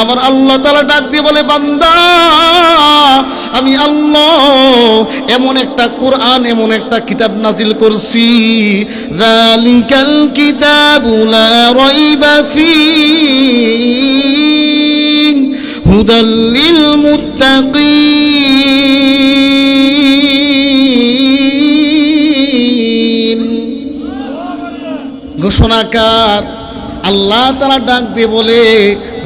আমার আল্লাহ তালা ডাক দিয়ে বলে, বান্দা, আমি আল্লাহ এমন একটা কোরআন, এমন একটা কিতাব নাজিল করছি। যালিকাল কিতাবু লা রাইবা ফী। হুদাল মুত্তাকিন। ঘোষণাকার আল্লাহ তারা ডাক দিয়ে বলে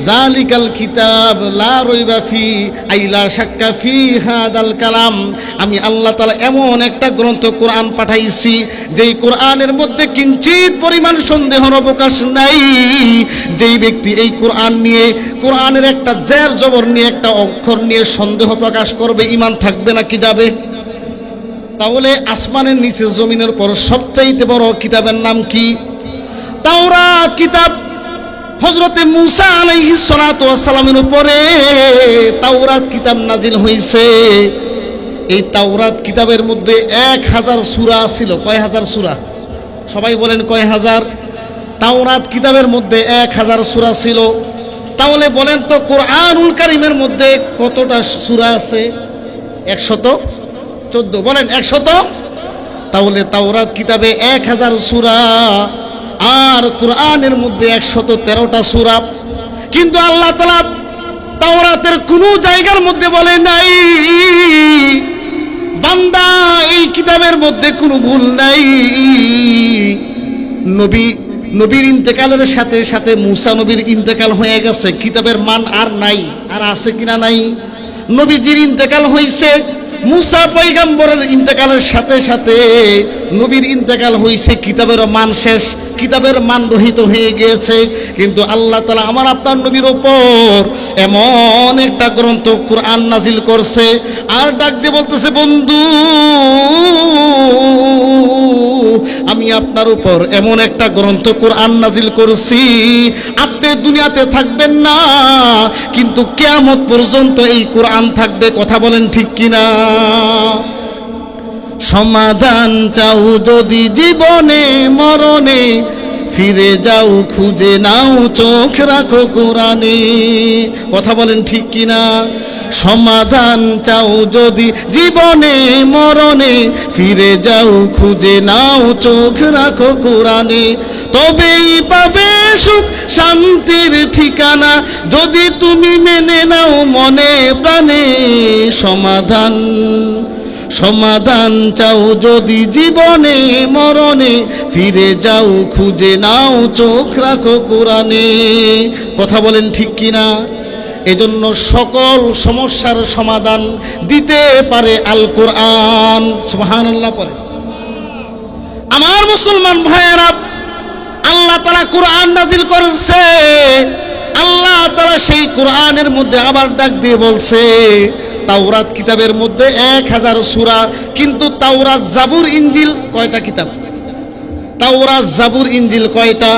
জালিকাল কিতাব লা রইবা ফি আইলা শাক্কা ফি হাদাল কালাম। আমি আল্লাহ তাআলা এমন একটা গ্রন্থ কোরআন পাঠাইছি, যেই কোরআনের মধ্যে কিঞ্চিত পরিমাণ সন্দেহর অবকাশ নাই। যেই ব্যক্তি এই কোরআন নিয়ে, কোরআনের একটা জের জবর নিয়ে, একটা অক্ষর নিয়ে সন্দেহ প্রকাশ করবে ইমান থাকবে নাকি যাবে? তাহলে আসমানের নিচে জমিনের পর সবচাইতে বড় কিতাবের নাম কি? তাওরাত কিতাব। হজরতে মুসা আলাইহি সালাতু সালামের উপরে তাওরাত কিতাব নাজিল হয়েছে এই তাওরাত কিতাবের মধ্যে এক হাজার সুরা ছিল। কয় হাজার সুরা? সবাই বলেন কয় হাজার? তাওরাত কিতাবের মধ্যে এক হাজার সুরা ছিল। তাহলে বলেন তো কোরআনুল কারিমের মধ্যে কতটা সুরা আছে? একশত চোদ্দ। বলেন একশত? তাহলে তাওরাত কিতাবে এক হাজার সুরা আর কোরআনের মধ্যে একশত তেরোটা সুরা। কিন্তু আল্লাহ তালা তাওরাতের কোনো জায়গার মধ্যে বলে নাই, বান্দা এই কিতাবের মধ্যে কোনো ভুল নাই। নবী, নবীর ইন্তেকালের সাথে সাথে মুসা নবীর ইন্তেকাল হয়ে গেছে, কিতাবের মান আর নাই, আর আছে কিনা নাই? নবীজির ইন্তেকাল হয়েছে মুসা পৈগম্বরের ইন্তেকালের সাথে সাথে নবীর ইন্তেকাল হয়েছে কিতাবের মান শেষ, কিতাবের মান রহিত হয়ে গিয়েছে। কিন্তু আল্লাহ তালা আমার আপনার নবীর ওপর এমন একটা গ্রন্থ কোরআন নাজিল করছে, আর ডাক দিয়ে বলতেছে, বন্ধু, আমি আপনার উপর এমন একটা গ্রন্থ কোরআন নাজিল করছি, আপনি দুনিয়াতে থাকবেন না, কিন্তু কেয়ামত পর্যন্ত এই কোরআন থাকবে। কথা বলেন ঠিক কিনা? সমাধান চাও যদি জীবনে, মরণে, ফিরে যাও, খুঁজে নাও, চোখ রাখো কোরআনে। কথা বলেন ঠিক কিনা? সমাধান চাও যদি জীবনে, মরণে, ফিরে যাও, খুঁজে নাও, চোখ রাখো কোরআনে। তবেই পাবে সুখ, শান্তির ঠিকানা। যদি তুমি মেনে নাও মনে প্রাণে সমাধান। সমাধান চাও যদি জীবনে, মরণে, ফিরে যাও, খুঁজে নাও, চোখ রাখো কোরআনে। কথা বলেন ঠিক কিনা? এজন্য সকল সমস্যার সমাধান দিতে পারে আল কোরআন সুবহানাল্লাহ পরে আমার মুসলমান ভাইয়েরা, আল্লাহ তারা কোরআন নাজিল করেছে। আল্লাহ তারা সেই কোরআনের মধ্যে আবার ডাক দিয়ে বলছে তাওরাত কিতাবের মধ্যে এক হাজার সুরা, কিন্তু তাওরাত জাবুর ইঞ্জিল কয়টা কিতাব? তাওরাত জাবুর ইঞ্জিল কয়টা?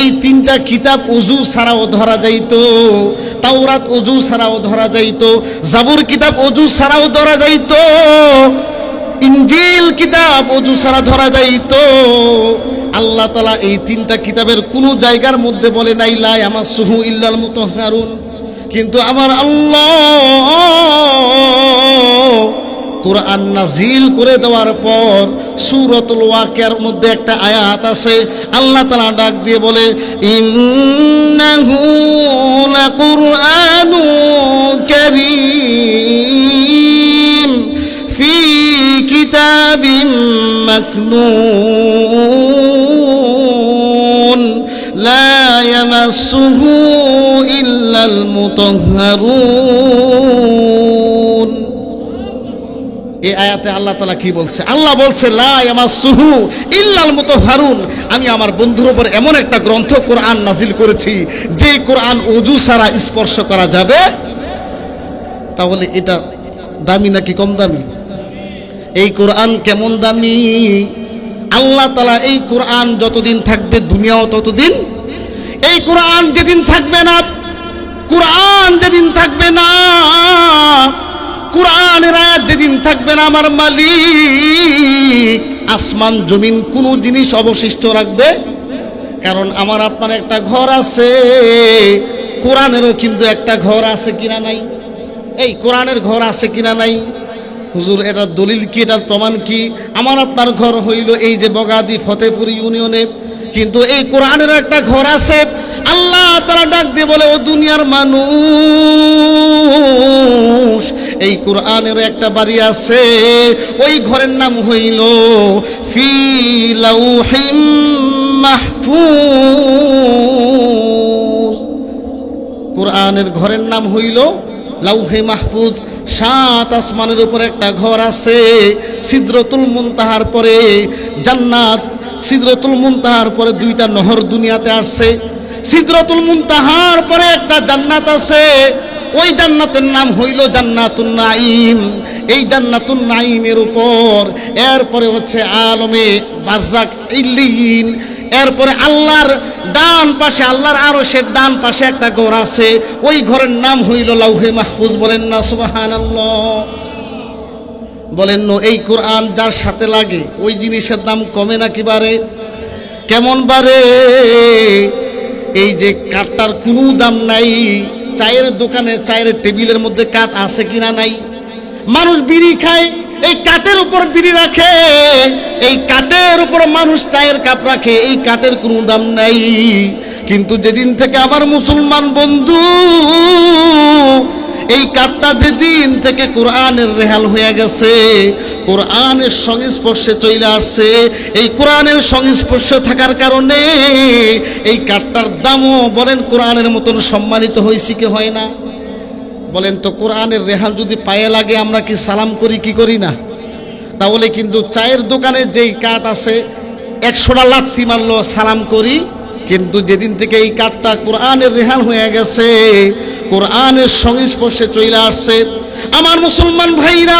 এই তিনটা কিতাব উজু ছাড়াও ধরা যাইত, তাওরাত অজু ছাড়াও ধরা যাইত, জাবুর কিতাব অজু ছাড়াও ধরা যাইত, ইঞ্জিল কিতাব অজু ছাড়া ধরা যাইত। আল্লাহ তালা এই তিনটা কিতাবের কোনো জায়গার মধ্যে বলে নাই লাই আমার সুহু ইল্লাল মতো হারুন কিন্তু আমার আল্লাহ কোরআন নাজিল করে দেওয়ার পর সুরতুল ওয়াকিয়ার মধ্যে একটা আয়াত আছে, আল্লাহ তালা ডাক দিয়ে বলে, ইন্নাহু আয়াতে আল্লাহ তালা কি বলছে? আল্লাহ বলছে আমার সুহু ইল্লাল মতো হারুন আমি আমার বন্ধুর উপর এমন একটা গ্রন্থ কোরআন নাজিল করেছি, যে কোরআন অজু ছাড়া স্পর্শ করা যাবে? তাহলে এটা দামি নাকি কম দামি? এই কোরআন কেমন দামি? আল্লাহ তালা এই কোরআন যতদিন থাকবে, দুনিয়াও ততদিন। এই কোরআন যেদিন থাকবে না কোরআন যেদিন থাকবে না, কোরআনের আয়াত যেদিন থাকবে না আমার মালিক, আসমান, জমিন, কোনো জিনিস অবশিষ্ট রাখবে। কারণ আমার, আপনার একটা ঘর আছে, কোরআনেরও কিন্তু একটা ঘর আছে কিনা নাই? এই কোরআনের ঘর আছে কিনা নাই? হুজুর এটার দলিল কি, এটার প্রমাণ কি? আমার আপনার ঘর হইল এই যে বগাদি ফতেপুর ইউনিয়নে, কিন্তু এই কোরআনেরও একটা ঘর আছে আল্লাহ তারা ডাক দিয়ে বলে, ও দুনিয়ার মানুষ, এই কোরআনেরও একটা বাড়ি আছে, ওই ঘরের নাম হইল ফি কোরআনের ঘরের নাম হইল লাউহে মাহফুজ। সাত আসমানের উপর একটা ঘর আছে, সিদ্রতুল মুনতাহার পরে জান্নাত, সিদ্রতুল মুনতাহার পরে দুইটা নহর দুনিয়াতে আসছে। সিদ্রতুল মুনতাহার পরে একটা জান্নাত আছে। ওই জান্নাতের নাম হইল জান্নাতুন নাইম এই জান্নাতুন নাইমের উপর এরপরে হচ্ছে আলমে বারজাক ইল্লিন। এরপরে আল্লাহর ডান পাশে, আল্লাহর আরও সে ডান পাশে একটা ঘর আছে। ওই ঘরের নাম হইল লাউহে মাহফুজ। বলেন না সুবাহান বলেন এই কোরআন যার সাথে লাগে, ওই জিনিসের দাম কমে নাকি বারে কেমন বারে এই যে কাঠটার কোনো দাম নাই, চায়ের দোকানে, চায়ের টেবিলের মধ্যে কাঠ আছে কিনা নাই? মানুষ বিড়ি খায়, এই কাঠের উপর বিড়ি রাখে, এই কাঠের উপর মানুষ চায়ের কাপ রাখে, এই কাঠের কোনো দাম নাই। কিন্তু যেদিন থেকে আমার মুসলমান বন্ধু এই কাঠটা যেদিন থেকে কোরআনের রেহাল হয়ে গেছে, কোরআনের সংস্পর্শে চলে আসছে, এই কোরআনের সংস্পর্শে থাকার কারণে এই কাঠটার দামও বলেন কোরআনের মতন সম্মানিত হয়েছে কি হয় না? বলেন তো কোরআনের রেহাল যদি পায়ে লাগে আমরা কি সালাম করি, কি করি না? তাহলে কিন্তু চায়ের দোকানে যেই কাঠ আছে, একশোটা লাথি মারলো, সালাম করি। কিন্তু যেদিন থেকে এই কাঠটা কোরআনের রেহাল হয়ে গেছে কোরআনের সংস্পর্শে চলে আসছে। আমার মুসলমান ভাইরা,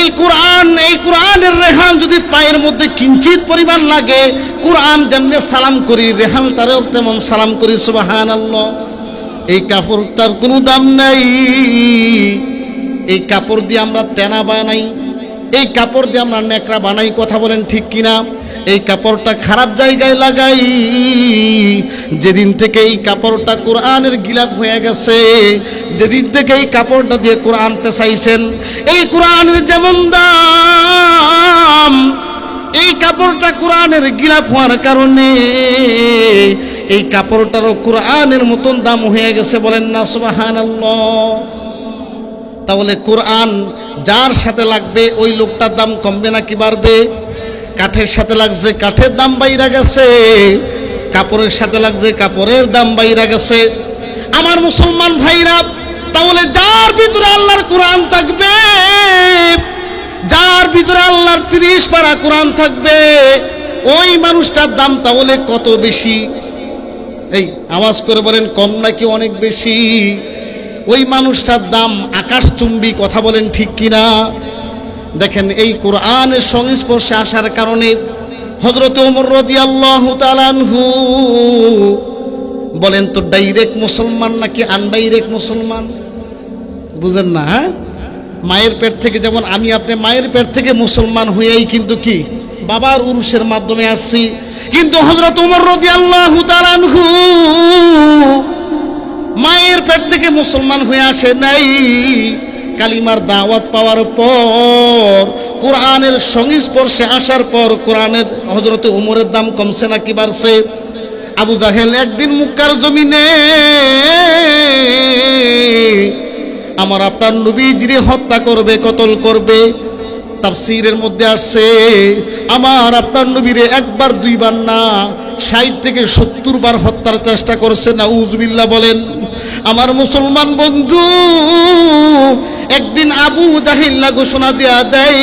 এই কোরআন, এই কোরআনের রেহান যদি পায়ের মধ্যে কিঞ্চিত পরিমাণ লাগে, কোরআন যেমনি সালাম করি, রেহান তারেও তেমন সালাম করি সুবাহান আল্লাহ এই কাপড়টার কোনো দাম নাই। এই কাপড় দিয়ে আমরা তেনা বানাই। এই কাপড় দিয়ে আমরা নেকড়া বানাই, কথা বলেন ঠিক কিনা? এই কাপড়টা খারাপ জায়গায় লাগাই। যেদিন থেকে এই কাপড়টা কোরআনের গিলাপ হয়ে গেছে, যেদিন থেকে এই কাপড়টা দিয়ে কোরআন পেশাইছেন এই কোরআনের যেমন দাম, এই কাপড়টা কোরআনের গিলাপ হওয়ার কারণে এই কাপড়টারও কোরআনের মতন দাম হয়ে গেছে বলেন না সুবাহান তাহলে কোরআন যার সাথে লাগবে, ওই লোকটার দাম কমবে নাকি বাড়বে? কাঠের সাথে লাগছে, কাঠের দাম বাইরা গেছে। কাপড়ের সাথে লাগছে, কাপড়ের দাম বাইরা গেছে। আমার মুসলমান ভাইরা, তাহলে যার ভিতরে আল্লাহর কোরআন থাকবে, যার ভিতরে আল্লাহর তিরিশ পারা কোরআন থাকবে, ওই মানুষটার দাম তাহলে কত বেশি? এই আওয়াজ করে বলেন, কম নাকি অনেক বেশি? ওই মানুষটার দাম আকাশচুম্বী কথা বলেন ঠিক কিনা? দেখেন, এই কোরআনের সংস্পর্শে আসার কারণে হজরত বলেন, তো ডাইরেক্ট মুসলমান নাকি আনডাইরেক্ট মুসলমান? বুঝেন না হ্যাঁ? মায়ের পেট থেকে যেমন আমি আপনি মায়ের পেট থেকে মুসলমান হয়েই কিন্তু কি? বাবার উরুষের মাধ্যমে আসছি। কিন্তু হজরত উমর রদি আল্লাহ মায়ের পেট থেকে মুসলমান হয়ে আসে নাই। কালিমার দাওয়াত পাওয়ার পর, কোরআনের সংস্পর্শে আসার পর কোরআনের হজরতে উমরের দাম কমছে নাকি বাড়ছে? আবু জাহেল, একদিন মুক্কার জমিনে আমার আপনার নবীজিরে হত্যা করবে, কতল করবে? তাফসীরের মধ্যে আসছে, আমার আপনার নবীরে একবার, দুইবার না, ষাট থেকে সত্তর বার হত্যার চেষ্টা করছে না উজবিল্লা বলেন। আমার মুসলমান বন্ধু, একদিন আবু জাহিল্লা ঘোষণা দেয়া দেয়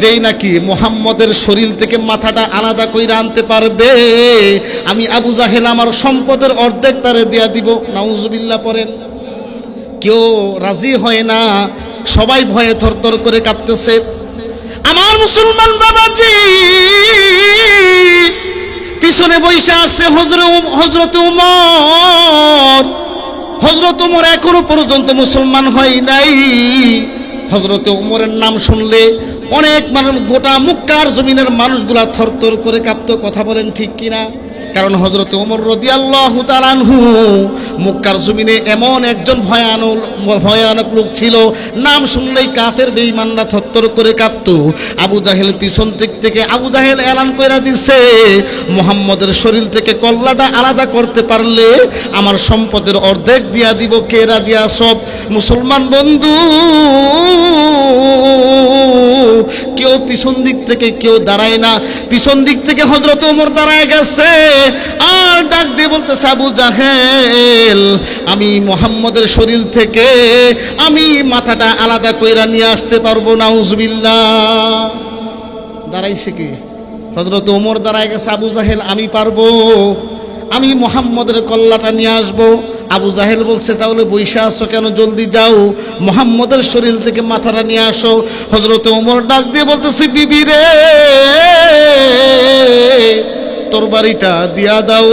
যেই নাকি মোহাম্মদের শরীর থেকে মাথাটা আলাদা কইরা আনতে পারবে। আমি আবু জাহেল আমার সম্পদের অর্ধেক তারে দেয়া দিব। নাউজবিল্লা পরেন কেউ রাজি হয় না, সবাই ভয়ে থরথর করে কাঁপতেছে। আমার মুসলমান বাবাজি, পিছনে বৈশা আছে হজরে হজরত উমর। হজরত উমর এখনও পর্যন্ত মুসলমান হয় নাই। হজরত উমরের নাম শুনলে অনেক মানুষ, গোটা মুক্কার জমিনের মানুষগুলা থরথর করে কাঁপতো, কথা বলেন ঠিক কিনা? কারণ হজরত ওমর রদি আল্লাহ তালানহু মুক্কার জমিনে এমন একজন ভয়ানক ভয়ানক লোক ছিল। নাম শুনলেই কাফের বেঈমানরা থত্তর করে কাঁপত। আবু জাহেল পিছন দিক থেকে আবু জাহেল এলান করে দিছে, মোহাম্মদের শরীর থেকে কল্লাটা আলাদা করতে পারলে আমার সম্পদের অর্ধেক দিয়া দিব। কে রাজিয়া সব মুসলমান বন্ধু। কেউ পিছন দিক থেকে কেউ দাঁড়ায় না। পিছন দিক থেকে হজরত ওমর দাঁড়ায় গেছে। আর ডাক দিয়ে বলতেছে, আবু জাহেল, আমি মোহাম্মদের শরীর থেকে আমি মাথাটা আলাদা কইরা নিয়ে আসতে পারব না উজবিল্লা দাঁড়াইছে কি? হজরত ওমর দাঁড়ায় গেছে, আবু জাহেল, আমি পারব। আমি মোহাম্মদের কল্লাটা নিয়ে আসব। আবু জাহেল বলছে, তাহলে বৈশা আসো কেন? জলদি যাও। মোহাম্মদের শরীর থেকে মাথাটা নিয়ে আসো। হজরত ওমর ডাক দিয়ে বলতেছি, বিবি রে তরবারিটা দিয়া দাও।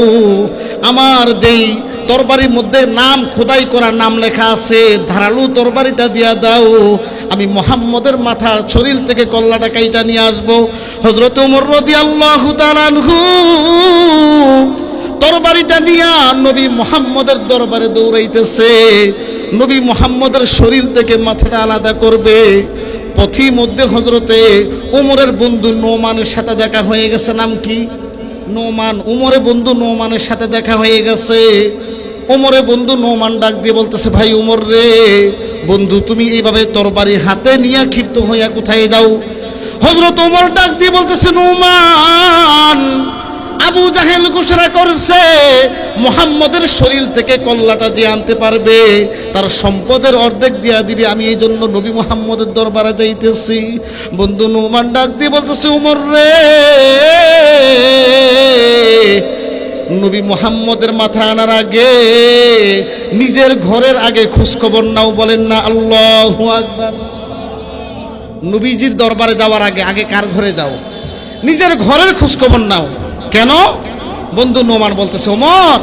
আমার যেই তরবারির মধ্যে নাম খোদাই করা নাম লেখা আছে, ধারালু তরবারিটা দিয়া দাও। আমি মোহাম্মদের মাথা, শরীর থেকে কল্লাটা কাইটা নিয়ে আসব। হজরত উমর রদি আল্লাহ তরবারিটা নিয়া নবী মোহাম্মদের দরবারে দৌড়াইতেছে। নবী মোহাম্মদের শরীর থেকে মাথাটা আলাদা করবে। পথি মধ্যে হজরতে উমরের বন্ধু নোমানের সাথে দেখা হয়ে গেছে। নাম কি? নোমান। উমরে বন্ধু নোমানের সাথে দেখা হয়ে গেছে। ওমরে বন্ধু নোমান ডাক দিয়ে বলতেছে, ভাই উমর রে, বন্ধু তুমি এইভাবে তরবারি হাতে নিয়ে ক্ষিপ্ত হইয়া কোথায় যাও? হজরত ওমর ডাক দিয়ে বলতেছে, নোমান আবু জাহেল ঘোষণা করছে, মোহাম্মদের শরীর থেকে কল্লাটা যে আনতে পারবে, তার সম্পদের অর্ধেক দিয়া দিবে, আমি এই জন্য নবী মোহাম্মদের দরবারে যাইতেছি। বন্ধু নোমান ডাক দিয়ে বলতেছে, উমর রে! নবী মোহাম্মদের মাথা আনার আগে নিজের ঘরের আগে খোঁজখবর নাও, বলেন না, আল্লাহ আকবার। নবীজির দরবারে যাওয়ার আগে আগে কার ঘরে যাও? নিজের ঘরের খোঁজখবর নাও। কেন? বন্ধু নোমান বলতেছে, ওমর,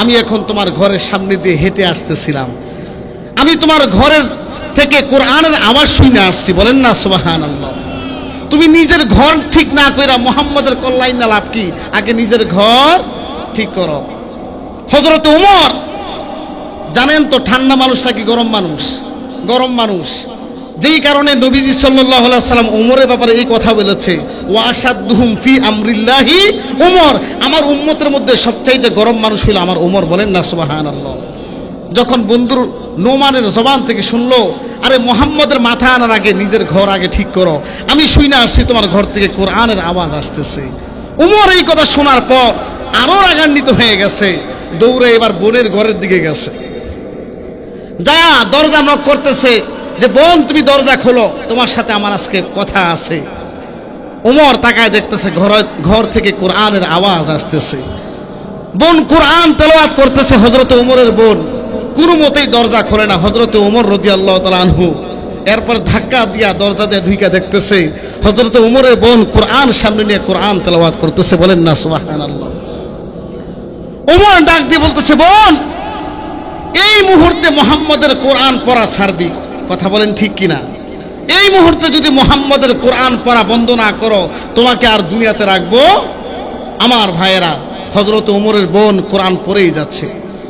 আমি এখন তোমার ঘরের সামনে দিয়ে হেঁটে আসতেছিলাম। আমি তোমার ঘরের থেকে কোরআনের আওয়াজ শুনে আসছি, বলেন না সুবাহান তুমি নিজের ঘর ঠিক না কইরা মোহাম্মদের কল্যাণ না লাভ কি? আগে নিজের ঘর ঠিক করো। হজরত উমর জানেন তো, ঠান্ডা মানুষটা কি গরম মানুষ? গরম মানুষ। যেই কারণে নবীজি সাল্লাহ সাল্লাম উমরের ব্যাপারে এই কথা বলেছে ওয়াসাদুহুম ফি আমরিল্লাহি উমর। আমার উম্মতের মধ্যে সবচাইতে গরম মানুষ হইল আমার উমর, বলেন না সুবাহান যখন বন্ধুর নোমানের জবান থেকে শুনলো, আরে মোহাম্মদের মাথা আনার আগে নিজের ঘর আগে ঠিক করো। আমি শুই না আসছি, তোমার ঘর থেকে কোরআনের আওয়াজ আসতেছে। উমর এই কথা শোনার পর আরও রাগান্বিত হয়ে গেছে, দৌড়ে এবার বোনের ঘরের দিকে গেছে। যা দরজা নক করতেছে যে বোন, তুমি দরজা খোলো। তোমার সাথে আমার আজকে কথা আছে। উমর তাকায় দেখতেছে, ঘর ঘর থেকে কোরআনের আওয়াজ আসতেছে। বোন কোরআন তেলাওয়াত করতেছে হজরত উমরের বোন। কোনো মতেই দরজা খোলে না। হজরত উমর রদি আল্লাহ আনহু। এরপর ধাক্কা দিয়া দরজা দিয়ে ঢুইকা দেখতেছে হজরত উমরের বোন কোরআন সামনে নিয়ে কোরআন তেলাওয়াত করতেছে। বলেন না সুবাহান আল্লাহ উমর ডাক দিয়ে বলতেছে, বোন, এই মুহূর্তে মোহাম্মদের কোরআন পড়া ছাড়বি। কথা বলেন ঠিক কিনা? এই মুহূর্তে যদি মোহাম্মদের কোরআন পড়া বন্ধ না করো, তোমাকে আর দুনিয়াতে রাখব? আমার ভাইয়েরা হজরত ওমরের বোন কোরআন পড়েই যাচ্ছে।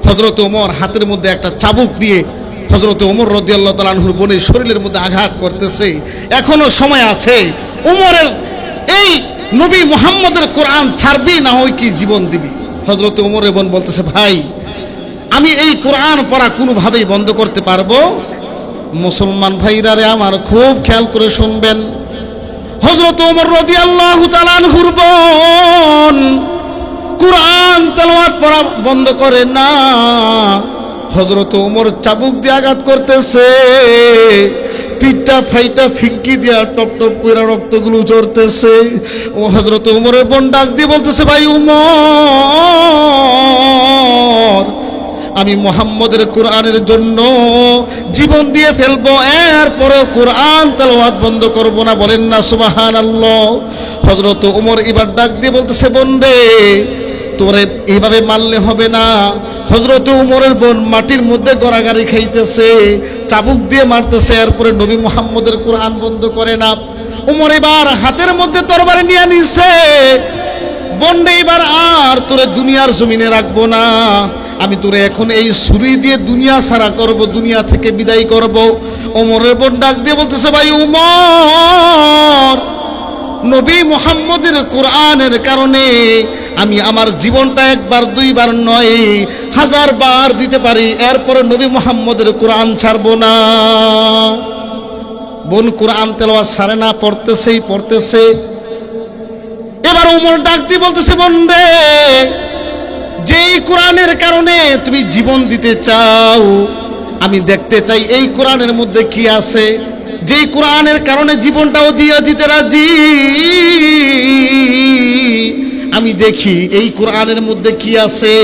হজরত ওমর হাতের মধ্যে একটা চাবুক দিয়ে হজরত ওমর রদি আল্লাহ তালাহুর বোনের শরীরের মধ্যে আঘাত করতেছে। এখনও সময় আছে। ওমরের এই নবী মোহাম্মদের কোরআন ছাড়বি, না হয় কি জীবন দিবি? হজরত ওমরের বোন বলতেছে, ভাই, আমি এই কোরআন পড়া কোনোভাবেই বন্ধ করতে পারব? মুসলমান ভাইরা রে আমার খুব খেয়াল করে শুনবেন। হজরত ওমর রদি আল্লাহ তালানহুর বোন কোরআন তেলাওয়াত পড়া বন্ধ করে না। হজরত ওমর চাবুক দিয়ে আঘাত করতেছে। পিঠটা ফাইটা ফিঙ্কি দিয়া টপ টপ কইরা রক্তগুলো ঝরতেছে। ও হজরত উমরের বোন ডাক দিয়ে বলতেছে, ভাই উমর আমি মোহাম্মদের কোরআনের জন্য জীবন দিয়ে ফেলব এরপরে কোরআন তেলাওয়াত বন্ধ করব না, বলেন না সুবাহান আল্লাহ হজরত উমর এবার ডাক দিয়ে বলতেছে বোন রে তোরে এইভাবে মারলে হবে না। হজরত উমরের বোন মাটির মধ্যে গড়াগাড়ি খাইতেছে, চাবুক দিয়ে মারতেছে, এরপরে নবী মোহাম্মদের কোরআন বন্ধ করে না। উমর এবার হাতের মধ্যে তরবারি নিয়ে নিছে বন্ডে এবার আর তোরে দুনিয়ার জমিনে রাখব না। আমি তোরে এখন এই ছুরি দিয়ে দুনিয়া সারা করব, দুনিয়া থেকে বিদায় করব। ওমরের বোন ডাক দিয়ে বলতেছে, ভাই উমর নবী মোহাম্মদের কোরআনের কারণে আমি আমার জীবনটা একবার, দুইবার নয়, হাজার বার দিতে পারি। এরপরে নবী মোহাম্মদের কোরআন ছাড়বো না। বোন কোরআন তেলোয়া সারে না, পড়তেছেই, পড়তেছে। এবার উমর ডাক দিয়ে বলতেছে বোন রে যেই কোরআনের কারণে তুমি জীবন দিতে চাও, আমি দেখতে চাই এই কোরআনের মধ্যে কি আছে। যেই কোরআনের কারণে জীবনটাও দিয়ে দিতে রাজি, আমি দেখি এই কোরআনের মধ্যে কি আছে।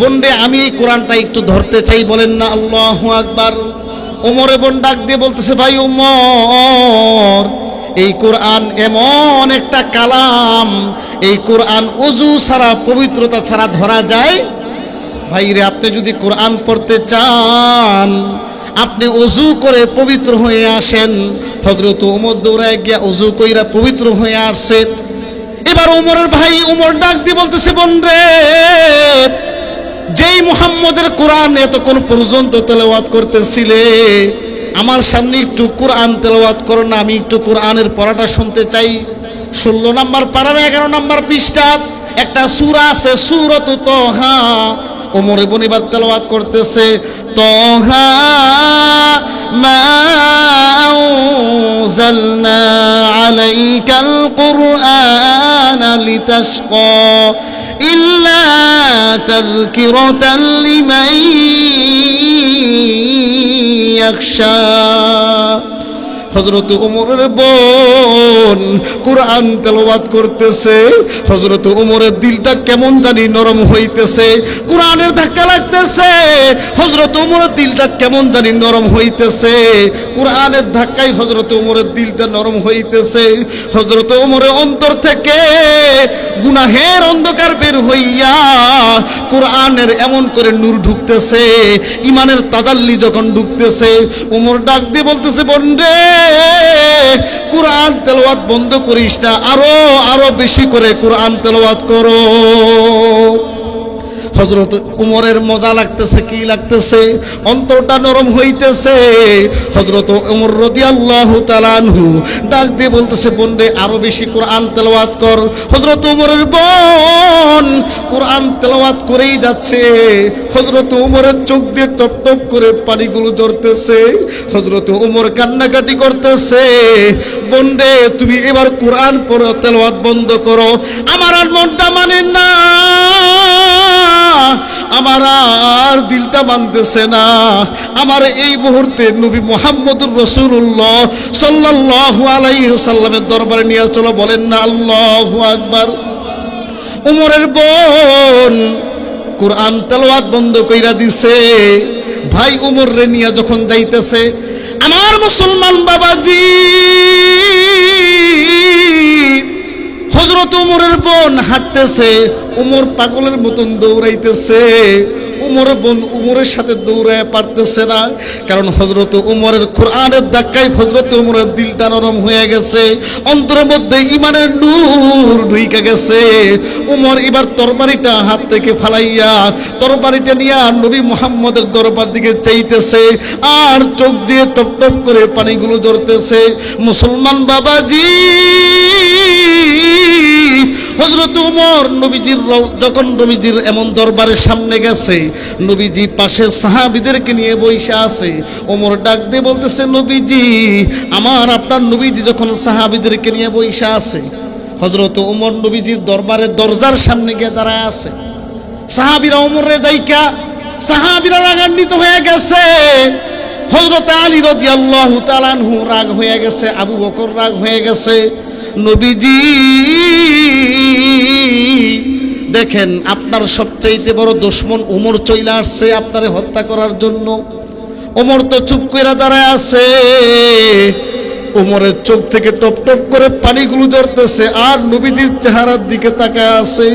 বন্ডে আমি এই কোরআনটা একটু ধরতে চাই, বলেন না আল্লাহ আকবার। ওমরে বোন ডাক দিয়ে বলতেছে, ভাই ওমর, এই কোরআন এমন একটা কালাম এই কোরআন অজু ছাড়া, পবিত্রতা ছাড়া ধরা যায়? ভাইরে, আপনি যদি কোরআন পড়তে চান, আপনি অজু করে পবিত্র হয়ে আসেন। হজরত উমর দৌড়ায় গিয়া অজু কইরা পবিত্র হয়ে আসছে। এবার উমরের ভাই উমর ডাক দিয়ে বলতেছে বোন রে যেই মুহাম্মদের কোরআন এতক্ষণ পর্যন্ত তেলাওয়াত করতেছিলে, আমার সামনে একটু কোরআন তেলাওয়াত করো না, আমি একটু কোরআনের পড়াটা শুনতে চাই। ষোলো নাম্বার পাড়ার এগারো নাম্বার পৃষ্ঠা একটা সুরা আছে সুরত তহা ওমর বোন এবার তেলাওয়াত করতেছে তহা মা أنزلنا عليك القرآن لتشقى إلا تذكرة لمن يخشى হজরত উমরের বোন কোরআন তেলবাদ করতেছে হজরত উমরের দিলটা কেমন জানি নরম হইতেছে, কোরআনের ধাক্কা লাগতেছে হজরত উমরের দিলটা কেমন জানি নরম হইতেছে কোরআনের ধাক্কায় হজরত ওমরের দিলটা নরম হইতেছে। হজরত উমরের অন্তর থেকে গুনাহের অন্ধকার বের হইয়া কোরআনের এমন করে নূর ঢুকতেছে ইমানের তাজাল্লি যখন ঢুকতেছে, ওমর ডাক দিয়ে বলতেছে বন্ডে কোরআন তেলাওয়াত বন্ধ করিস না, আরও আরও বেশি করে কোরআন তেলাওয়াত করো। হজরত উমরের মজা লাগতেছে, কি লাগতেছে? অন্তরটা নরম হইতেছে। হজরত উমর রদি আল্লাহ তালানহু ডাক দিয়ে বলতেছে বন্ডে আরও বেশি কোরআন তেলাওয়াত কর। হজরত উমরের বোন কোরআন তেলাওয়াত করেই যাচ্ছে। হজরত উমরের চোখ দিয়ে টপ টপ করে পানিগুলো ঝরতেছে। হজরত উমর কান্নাকাটি করতেছে। বন্ডে তুমি এবার কোরআন পড়ো, তেলাওয়াত বন্ধ করো। আমার আর মনটা মানে না। আমার আর দিলটা মানতেছে না। আমার এই মুহূর্তে নবী মোহাম্মদুর রসুল্লাহ সাল্লাহ আলাইসাল্লামের দরবারে নিয়ে চলো, বলেন না, আল্লাহ আকবার। উমরের বোন কোরআন তেলাওয়াত বন্ধ কইরা দিছে। ভাই উমর রে নিয়ে যখন যাইতেছে, আমার মুসলমান বাবাজি হজরত উমরের বোন হাঁটতেছে, উমর পাগলের মতন দৌড়াইতেছে। উমর বোন উমরের সাথে দৌড়ায় পারতেছে না। কারণ হজরত উমরের কোরআনের ধাক্কায় হজরত উমরের দিলটা নরম হয়ে গেছে। অন্তরের মধ্যে ইমানের নূর ঢুইকা গেছে। উমর এবার তরবারিটা হাত থেকে ফালাইয়া তরবারিটা নিয়ে নবী মোহাম্মদের দরবার দিকে চাইতেছে। আর চোখ দিয়ে টপ টপ করে পানিগুলো জ্বরতেছে মুসলমান বাবাজি হজরত উমর নবীজির যখন নবীজির এমন দরবারের সামনে গেছে, নবীজি পাশে সাহাবিদেরকে নিয়ে বইসা আছে। ওমর ডাক দিয়ে বলতেছে, নবীজি, আমার আপনার নবীজি যখন সাহাবিদেরকে নিয়ে বইসা আছে হজরত উমর নবীজির দরবারের দরজার সামনে গিয়ে দাঁড়ায় আছে। সাহাবিরা ওমরের দায়িকা, সাহাবিরা রাগান্বিত হয়ে গেছে। হজরত আলী রদি আল্লাহ রাগ হয়ে গেছে, আবু বকর রাগ হয়ে গেছে। নবীজি দেখেন, আপনার সবচাইতে বড় দুশ্মন উমর চইলা আসছে আপনারে হত্যা করার জন্য। ওমর তো চুপ করে দাঁড়ায় আছে। উমরের চোখ থেকে টপ টপ করে পানিগুলো ঝরতেছে, আর নবীজির চেহারার দিকে তাকায় আছে।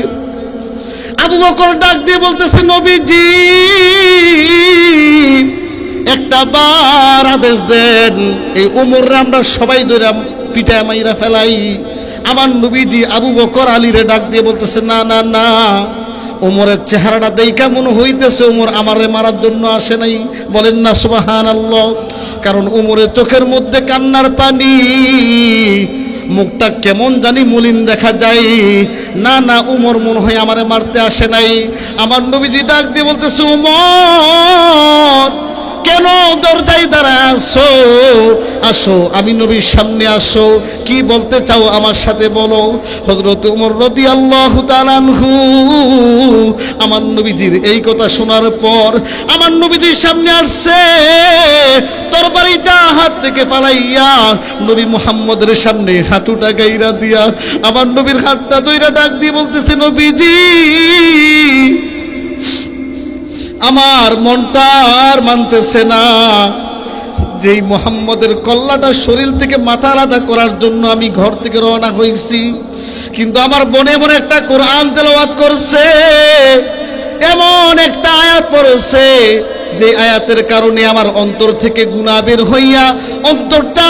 আবু বকর ডাক দিয়ে বলতেছে, নবীজি, একটা বার আদেশ দেন, এই উমররা আমরা সবাই ধরে পিঠায় মাইরা ফেলাই। আমার নবীজি আবু বকর আলীরে ডাক দিয়ে বলতেছে, না না না, ওমরের চেহারাটা দেখা মনে হইতেছে ওমর আমারে মারার জন্য আসে নাই। বলেন, না সুবাহান আল্লাহ কারণ ওমরের চোখের মধ্যে কান্নার পানি, মুখটা কেমন জানি মলিন দেখা যায়। না না উমর মনে হয় আমারে মারতে আসে নাই। আমার নবীজি ডাক দিয়ে বলতেছে উমর কেন দরজায় দাঁড়ায় আসো আসো, আমি নবীর সামনে আসো। কি বলতে চাও আমার সাথে বলো? হজরত উমর রদি আল্লাহ তালানহু আমার নবীজির এই কথা শোনার পর আমার নবীজির সামনে আসছে। তরবারিটা হাত থেকে পালাইয়া নবী মুহাম্মদের সামনে হাঁটুটা গাইরা দিয়া আমার নবীর হাতটা দইরা ডাক দিয়ে বলতেছে, নবীজি আমার মনটা আর মানতেছে না। যেই মোহাম্মদের কল্লাটা শরীর থেকে মাথা আলাদা করার জন্য আমি ঘর থেকে রওনা হয়েছি, কিন্তু আমার বনে মনে একটা কোরআন তেলাওয়াত করছে, এমন একটা আয়াত পড়েছে, যে আয়াতের কারণে আমার অন্তর থেকে গুনাহ বের হইয়া অন্তরটা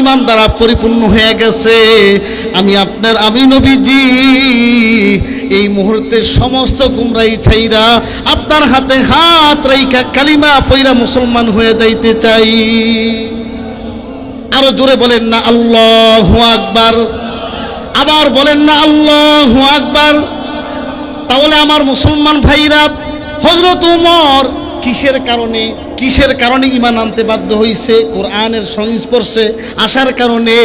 ইমান দ্বারা পরিপূর্ণ হয়ে গেছে। আমি আপনার, আমি নবীজি এই মুহূর্তে সমস্ত গুমরাই ছাইরা আপনার হাতে হাত রাইখা কালিমা পইরা মুসলমান হয়ে যাইতে চাই। আরও জোরে বলেন না, আল্লাহ আকবার। আবার বলেন না, আল্লাহ আকবার। তাহলে আমার মুসলমান ভাইরা হজরত উমর কিসের কারণে কিসের কারণে ইমান আনতে বাধ্য হয়েছে কোরআনের সংস্পর্শে আসার কারণে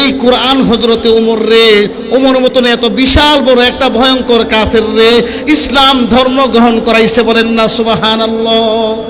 এই কোরআন হজরতে ওমর রে, ওমর মতন এত বিশাল বড় একটা ভয়ঙ্কর কাফের রে, ইসলাম ধর্ম গ্রহণ করাইছে বলেন না সুবাহান আল্লাহ